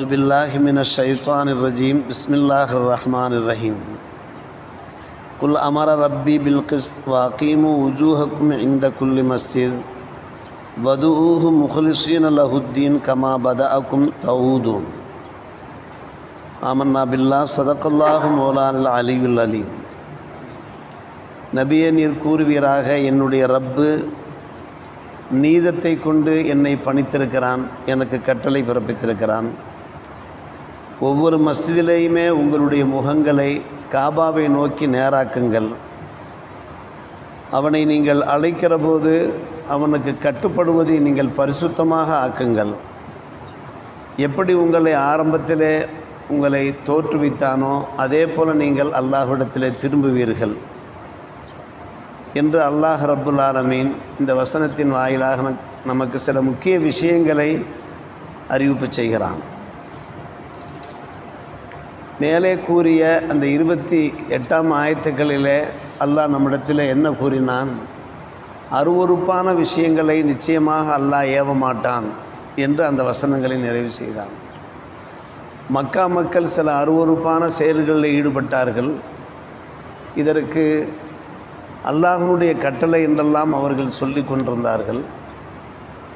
أعوذ بالله من الشيطان الرجيم بسم الله الرحمن الرحيم قل أمر ربي بالقسط وأقيموا وجوهكم عند كل مسجد ودعوه مخلصين له الدين كما بدأكم تعودون آمنا بالله صدق الله مولانا العلي العليم நபியே நீர் கூறுவீராக என்னுடைய ரப்பு நீதத்தை கொண்டு என்னை பணித்திருக்கிறான் எனக்கு கட்டளை பிறப்பித்திருக்கிறான் ஒவ்வொரு மஸ்ஜிதிலேயுமே உங்களுடைய முகங்களை காபாவை நோக்கி நேராக்குங்கள். அவனை நீங்கள் அழைக்கிற போது அவனுக்கு கட்டுப்படுவதை நீங்கள் பரிசுத்தமாக ஆக்குங்கள். எப்படி உங்களை ஆரம்பத்திலே உங்களை தோற்றுவித்தானோ அதே போல் நீங்கள் அல்லாஹ்விடத்திலே திரும்புவீர்கள். என்று அல்லாஹ் ரப்புல் ஆலமீன் இந்த வசனத்தின் வாயிலாக நமக்கு சில முக்கிய விஷயங்களை அறிவிப்பு செய்கிறான். மேலே கூறிய அந்த இருபத்தி எட்டாம் ஆயத்துக்களிலே அல்லாஹ் நம்மிடத்தில் என்ன கூறினான்? அருவருப்பான விஷயங்களை நிச்சயமாக அல்லாஹ் ஏவ மாட்டான் என்று அந்த வசனங்களை நிறைவு செய்தான். மக்கா மக்கள் சில அருவருப்பான செயல்களில் ஈடுபட்டார்கள். இதற்கு அல்லாஹனுடைய கட்டளை என்றெல்லாம் அவர்கள் சொல்லி கொண்டிருந்தார்கள்.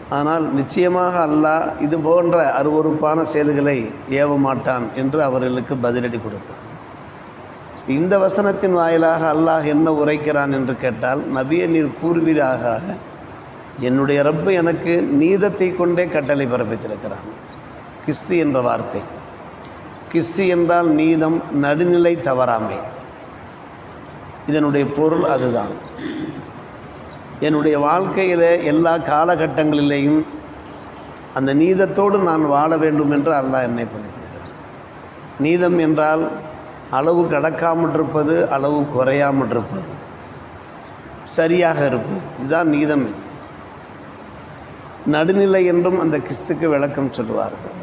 ஆனால் நிச்சயமாக அல்லாஹ் இது போன்ற அருவருப்பான செயல்களை ஏவ மாட்டான் என்று அவர்களுக்கு பதிலடி கொடுத்தான். இந்த வசனத்தின் வாயிலாக அல்லாஹ் என்ன உரைக்கிறான் என்று கேட்டால் நபியை நீர் கூறுவீராக. என்னுடைய ரப்பு எனக்கு நீதத்தை கொண்டே கட்டளை பிறப்பித்திருக்கிறான். கிஸ்து என்ற வார்த்தை. கிஸ்து என்றால் நீதம் நடுநிலை தவறாமை. இதனுடைய பொருள் அதுதான். என்னுடைய வாழ்க்கையில் எல்லா காலகட்டங்களிலேயும் அந்த நீதத்தோடு நான் வாழ வேண்டும் என்று அல்லாஹ் என்னை பணித்திருக்கிறான் நீதம் என்றால் அளவு கடக்காமல் இருப்பது அளவு குறையாமல் இருப்பது சரியாக இருப்பது. இதுதான் நீதம். நடுநிலை என்றும் அந்த கிறிஸ்துக்கு விளக்கம் சொல்லுவார்கள்.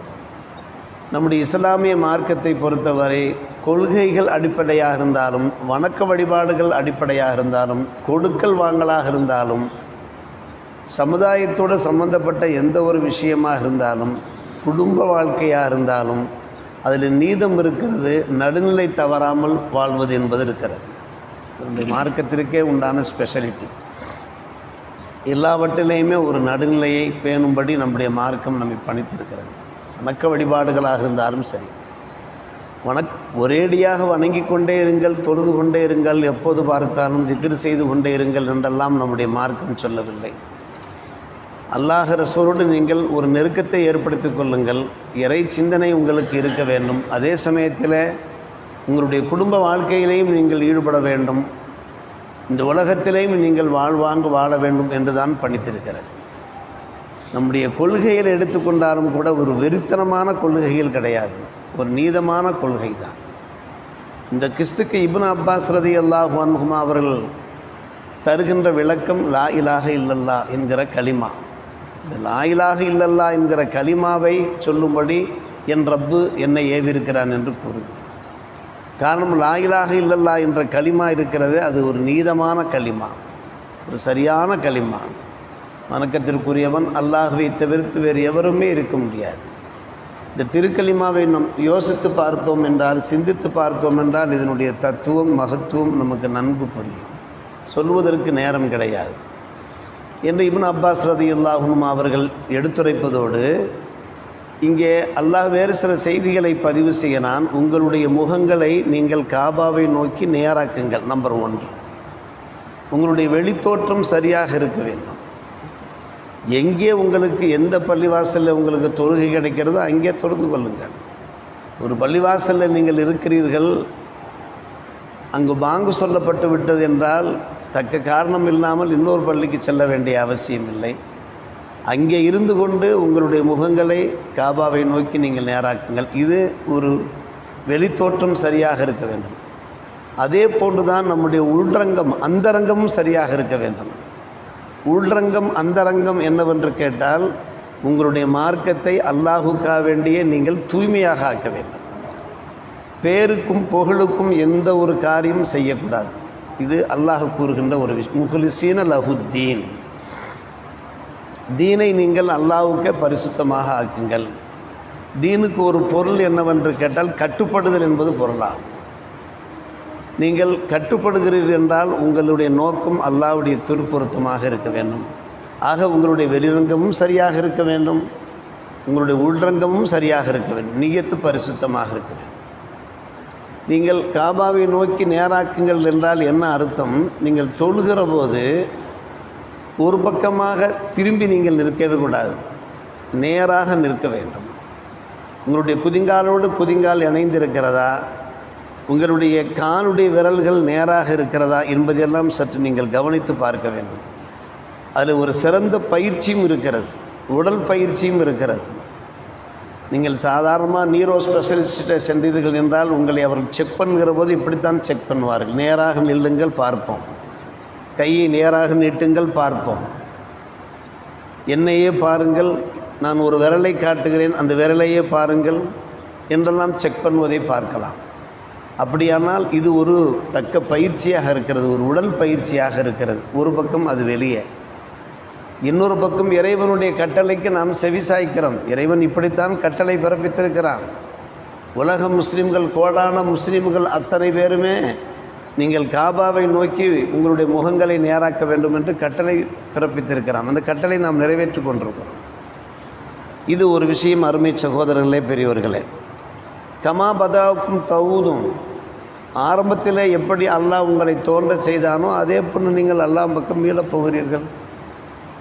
நம்முடைய இஸ்லாமிய மார்க்கத்தை பொறுத்தவரை கொள்கைகள் அடிப்படையாக இருந்தாலும் வணக்க வழிபாடுகள் அடிப்படையாக இருந்தாலும் கொடுக்கல் வாங்கலாக இருந்தாலும் சமுதாயத்தோடு சம்பந்தப்பட்ட எந்த ஒரு விஷயமாக இருந்தாலும் குடும்ப வாழ்க்கையாக இருந்தாலும் அதில் நீதம் இருக்கிறது நடுநிலை தவறாமல் வாழ்வது என்பது இருக்கிறது. நம்முடைய மார்க்கத்திற்கே உண்டான ஸ்பெஷலிட்டி எல்லாவற்றிலையுமே ஒரு நடுநிலையை பேணும்படி நம்முடைய மார்க்கம் நம்மை பணித்திருக்கிறது. வணக்க வழிபாடுகளாக இருந்தாலும் சரி. வணக் ஒரேடியாக வணங்கி கொண்டே இருங்கள் தொழுது கொண்டே இருங்கள் எப்போது பார்த்தாலும் திக்ரு செய்து கொண்டே இருங்கள் என்றெல்லாம் நம்முடைய மார்க்கம் சொல்லவில்லை. அல்லாஹ் ரசூலோடு நீங்கள் ஒரு நெருக்கத்தை ஏற்படுத்தி கொள்ளுங்கள். இறை சிந்தனை உங்களுக்கு இருக்க வேண்டும். அதே சமயத்தில் உங்களுடைய குடும்ப வாழ்க்கையிலேயும் நீங்கள் ஈடுபட வேண்டும். இந்த உலகத்திலேயும் நீங்கள் வாழ்வாங்கு வாழ வேண்டும் என்று தான் பணித்திருக்கிறது. நம்முடைய கொள்கையில் எடுத்துக்கொண்டாலும் கூட ஒரு வெறித்தனமான கொள்கைகள் கிடையாது. ஒரு நீதமான கொள்கை தான். இந்த கிறிஸ்துக்கு இப்னு அப்பாஸ் ரதி அல்லாஹ் அன்ஹுமா அவர்கள் தருகின்ற விளக்கம் லா இலாக இல்லல்லா என்கிற கலிமா இந்த லா இலாக இல்லல்லா என்கிற களிமாவை சொல்லும்படி என் ரப்பு என்னை ஏவிருக்கிறான் என்று கூறுது. காரணம் லா இலாக இல்லல்லா என்ற கலிமா இருக்கிறது அது ஒரு நீதமான கலிமா ஒரு சரியான கலிமா வணக்கத்திற்குரியவன் அல்லாஹுவை தவிர்த்து வேறு எவருமே இருக்க முடியாது. இந்த திருக்கலிமாவை நம் யோசித்து பார்த்தோம் என்றால் சிந்தித்து பார்த்தோம் என்றால் இதனுடைய தத்துவம் மகத்துவம் நமக்கு நன்கு புரியும். சொல்வதற்கு நேரம் கிடையாது. என்று இப்னு அப்பாஸ் ரதி அல்லாஹும் அவர்கள் எடுத்துரைப்பதோடு இங்கே அல்லாஹ் வேறு சில செய்திகளை பதிவு செய்ய நான் உங்களுடைய முகங்களை நீங்கள் காபாவை நோக்கி நேராக்குங்கள் நம்பர் ஒன்று. உங்களுடைய வெளித்தோற்றம் சரியாக இருக்க வேண்டும். எங்கே உங்களுக்கு எந்த பள்ளிவாசலில் உங்களுக்கு தொழுகை கிடைக்கிறதோ அங்கே தொழுது கொள்ளுங்கள். ஒரு பள்ளிவாசலில் நீங்கள் இருக்கிறீர்கள் அங்கு பாங்கு சொல்லப்பட்டு விட்டது என்றால் தக்க காரணம் இல்லாமல் இன்னொரு பள்ளிக்கு செல்ல வேண்டிய அவசியம் இல்லை. அங்கே இருந்து கொண்டு உங்களுடைய முகங்களை காபாவை நோக்கி நீங்கள் நேராக்குங்கள். இது ஒரு வெளித்தோற்றம் சரியாக இருக்க வேண்டும். அதே போன்று தான் நம்முடைய உள்ரங்கம் அந்தரங்கமும் சரியாக இருக்க வேண்டும். உள்ரங்கம் அந்தரங்கம் என்னவென்று கேட்டால் உங்களுடைய மார்க்கத்தை அல்லாஹுக்கா வேண்டிய நீங்கள் தூய்மையாக ஆக்க வேண்டும். பேருக்கும் புகழுக்கும் எந்த ஒரு காரியம் செய்யக்கூடாது. இது அல்லாஹ் கூறுகின்ற ஒரு விஷயம். முஹலிசீன லஹுத்தீன் தீனை நீங்கள் அல்லாஹுக்கே பரிசுத்தமாக ஆக்குங்கள். தீனுக்கு ஒரு பொருள் என்னவென்று கேட்டால் கட்டுப்படுதல் என்பது பொருளாகும். நீங்கள் கட்டுப்படுகிறீர்கள் என்றால் உங்களுடைய நோக்கம் அல்லாவுடைய துருப்பொருத்தமாக இருக்க வேண்டும். ஆக உங்களுடைய வெளிரங்கமும் சரியாக இருக்க வேண்டும். உங்களுடைய உள்ரங்கமும் சரியாக இருக்க வேண்டும். நியத்து பரிசுத்தமாக இருக்க வேண்டும். நீங்கள் காபாவை நோக்கி நேராக்குங்கள் என்றால் என்ன அர்த்தம்? நீங்கள் தொழுகிற போது ஒரு பக்கமாக திரும்பி நீங்கள் நிற்கவே கூடாது. நேராக நிற்க வேண்டும். உங்களுடைய குதிங்காலோடு குதிங்கால் இணைந்திருக்கிறதா? உங்களுடைய காலுடைய விரல்கள் நேராக இருக்கிறதா என்பதெல்லாம் சற்று நீங்கள் கவனித்து பார்க்க வேண்டும். அதில் ஒரு சிறந்த பயிற்சியும் இருக்கிறது. உடல் பயிற்சியும் இருக்கிறது. நீங்கள் சாதாரணமாக நீரோ ஸ்பெஷலிஸ்ட்டை சென்றீர்கள் என்றால் உங்களை அவர்கள் செக் பண்ணுகிற போது இப்படித்தான் செக் பண்ணுவார்கள். நேராக நில்லுங்கள் பார்ப்போம். கையை நேராக நீட்டுங்கள் பார்ப்போம். என்னையே பாருங்கள் நான் ஒரு விரலை காட்டுகிறேன் அந்த விரலையே பாருங்கள் என்றெல்லாம் செக் பண்ணுவதை பார்க்கலாம். அப்படியானால் இது ஒரு தக்க பயிற்சியாக இருக்கிறது ஒரு உடல் பயிற்சியாக இருக்கிறது. ஒரு பக்கம் அது வெளியே. இன்னொரு பக்கம் இறைவனுடைய கட்டளைக்கு நாம் செவிசாய்க்கிறோம். இறைவன் இப்படித்தான் கட்டளை பிறப்பித்திருக்கிறான். உலக முஸ்லீம்கள் கோடான முஸ்லீம்கள் அத்தனை பேருமே நீங்கள் காபாவை நோக்கி உங்களுடைய முகங்களை நேராக்க வேண்டும் என்று கட்டளை பிறப்பித்திருக்கிறான். அந்த கட்டளை நாம் நிறைவேற்றி கொண்டிருக்கிறோம். இது ஒரு விஷயம் அருமை சகோதரர்களே பெரியவர்களே கமா பதாவுக்கும் தவுதும். ஆரம்பத்தில் எப்படி அல்லாஹ் உங்களை தோன்ற செய்தானோ அதே போன்று நீங்கள் அல்லாஹ் பக்கம் மீளப் போகிறீர்கள்.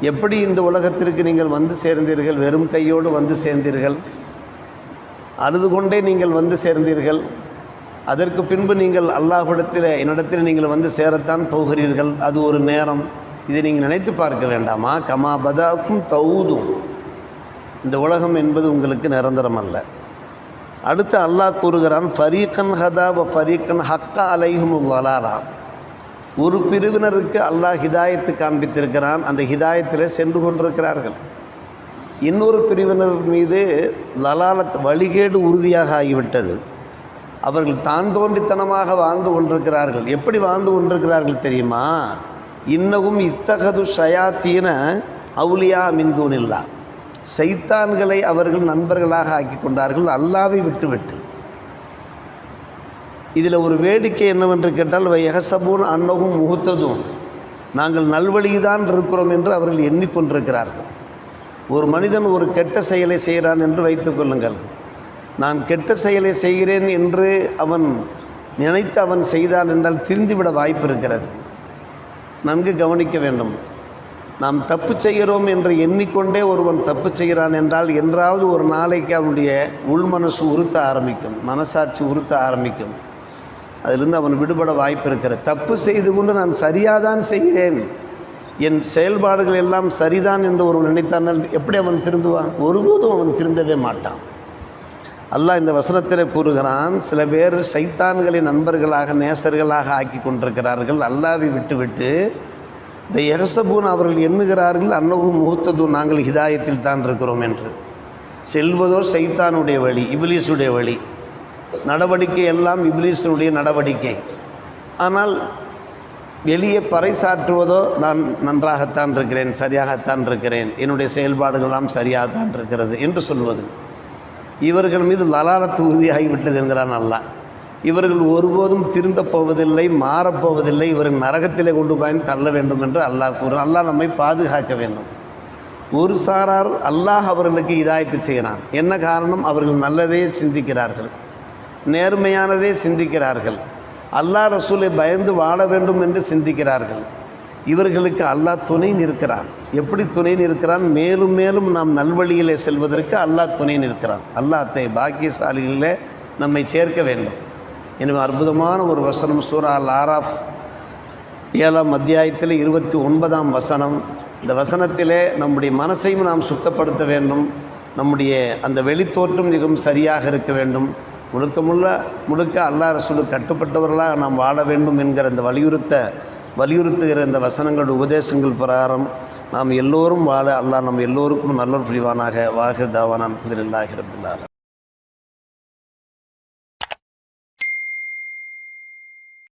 எப்படி இந்த உலகத்திற்கு நீங்கள் வந்து சேர்ந்தீர்கள்? வெறும் கையோடு வந்து சேர்ந்தீர்கள். அழுது கொண்டே நீங்கள் வந்து சேர்ந்தீர்கள். அதற்கு பின்பு நீங்கள் அல்லாஹிடத்தில் என்னிடத்தில் நீங்கள் வந்து சேரத்தான் போகிறீர்கள். அது ஒரு நேரம். இதை நீங்கள் நினைத்து பார்க்க வேண்டாமா? கமா பதாக்கும் தவுதும். இந்த உலகம் என்பது உங்களுக்கு நிரந்தரம் அல்ல. அடுத்து அல்லாஹ் கூறுகிறான் ஃபரீக்கன் ஹதா வ ஃபரீக்கன் ஹக்கா அலைஹும் வலாரா ஒரு பிரிவினருக்கு அல்லாஹ் ஹிதாயத்து காண்பித்திருக்கிறான் அந்த ஹிதாயத்தில் சென்று கொண்டிருக்கிறார்கள். இன்னொரு பிரிவினர் மீது லலாலத் வழிகேடு உறுதியாக ஆகிவிட்டது. அவர்கள் தான் தோண்டித்தனமாக வாழ்ந்து கொண்டிருக்கிறார்கள். எப்படி வாழ்ந்து கொண்டிருக்கிறார்கள் தெரியுமா? இன்னகும் இத்தகது ஷயாத்தீன அவுலியா மிந்தூனில்லா சைத்தான்களை அவர்கள் நண்பர்களாக ஆக்கி கொண்டார்கள் அல்லாவை விட்டுவிட்டு. இதில் ஒரு வேடிக்கை என்னவென்று கேட்டால் எகசபூன் அன்னகும் முகுத்ததும் நாங்கள் நல்வழிதான் இருக்கிறோம் என்று அவர்கள் எண்ணிக்கொண்டிருக்கிறார்கள். ஒரு மனிதன் ஒரு கெட்ட செயலை செய்கிறான் என்று வைத்துக்கொள்ளுங்கள் நான் கெட்ட செயலை செய்கிறேன் என்று அவன் நினைத்து அவன் செய்தான் என்றால் திருந்திவிட வாய்ப்பு இருக்கிறது. நன்கு கவனிக்க வேண்டும். நாம் தப்பு செய்கிறோம் என்று எண்ணிக்கொண்டே ஒருவன் தப்பு செய்கிறான் என்றால் என்றாவது ஒரு நாளைக்கு அவனுடைய உள்மனசு உறுத்த ஆரம்பிக்கும் மனசாட்சி உறுத்த ஆரம்பிக்கும். அதிலிருந்து அவன் விடுபட வாய்ப்பு இருக்கிற தப்பு செய்து கொண்டு நான் சரியாக தான் செய்கிறேன் என் செயல்பாடுகள் எல்லாம் சரிதான் என்று ஒருவன் நினைத்தான் எப்படி அவன் திருந்துவான்? ஒருபோதும் அவன் திருந்தவே மாட்டான். அல்லாஹ் இந்த வசனத்தில் கூறுகிறான் சில பேர் சைத்தான்களை நண்பர்களாக நேசர்களாக ஆக்கி கொண்டிருக்கிறார்கள். அல்லாவை விட்டுவிட்டு எகசபூன் அவர்கள் எண்ணுகிறார்கள் அன்னகும் முகூர்த்ததும் நாங்கள் ஹிதாயத்தில் தான் இருக்கிறோம் என்று. செல்வதோ சைத்தானுடைய வழி இபிலீஸுடைய வழி. நடவடிக்கை எல்லாம் இபிலீஸனுடைய நடவடிக்கை. ஆனால் வெளியே பறைசாற்றுவதோ நான் நன்றாகத்தான் இருக்கிறேன் சரியாகத்தான் இருக்கிறேன் என்னுடைய செயல்பாடுகள்லாம் சரியாகத்தான் இருக்கிறது என்று சொல்வது. இவர்கள் மீது லலாலத்து உறுதியாகிவிட்டது என்கிறான் அல்லாஹ். இவர்கள் ஒருபோதும் திருந்தப் போவதில்லை மாறப்போவதில்லை. இவர்கள் நரகத்திலே கொண்டு போய் தள்ள வேண்டும் என்று அல்லாஹ் கூறு அல்லாஹ் நம்மை பாதுகாக்க வேண்டும். ஒரு சாரார் அல்லாஹ் அவர்களுக்கு இதாயத்து செய்கிறான். என்ன காரணம்? அவர்கள் நல்லதே சிந்திக்கிறார்கள். நேர்மையானதே சிந்திக்கிறார்கள். அல்லாஹ் ரசூலை பயந்து வாழ வேண்டும் என்று சிந்திக்கிறார்கள். இவர்களுக்கு அல்லாஹ் துணை நிற்கிறான். எப்படி துணை நிற்கிறான்? மேலும் மேலும் நாம் நல்வழியிலே செல்வதற்கு அல்லாஹ் துணை நிற்கிறான். அல்லாஹ் அத்தை பாக்கியசாலிகளிலே நம்மை சேர்க்க வேண்டும். எனவே அற்புதமான ஒரு வசனம் சூரா லாராஃப் ஏழாம் அத்தியாயத்தில் இருபத்தி ஒன்பதாம் வசனம். இந்த வசனத்திலே நம்முடைய மனசையும் நாம் சுத்தப்படுத்த வேண்டும். நம்முடைய அந்த வெளித்தோற்றம் மிகவும் சரியாக இருக்க வேண்டும். முழுக்க முள்ள முழுக்க அல்லாஹ் ரசூலு கட்டுப்பட்டவர்களாக நாம் வாழ வேண்டும் என்கிற அந்த வலியுறுத்த வலியுறுத்துகிற இந்த வசனங்களோட உபதேசங்கள் பிரகாரம் நாம் எல்லோரும் வாழ அல்லாஹ் நம் எல்லோருக்கும் நல்லொரு புரிவானாக. வாஹிர் தாவானான் இல்லாஹி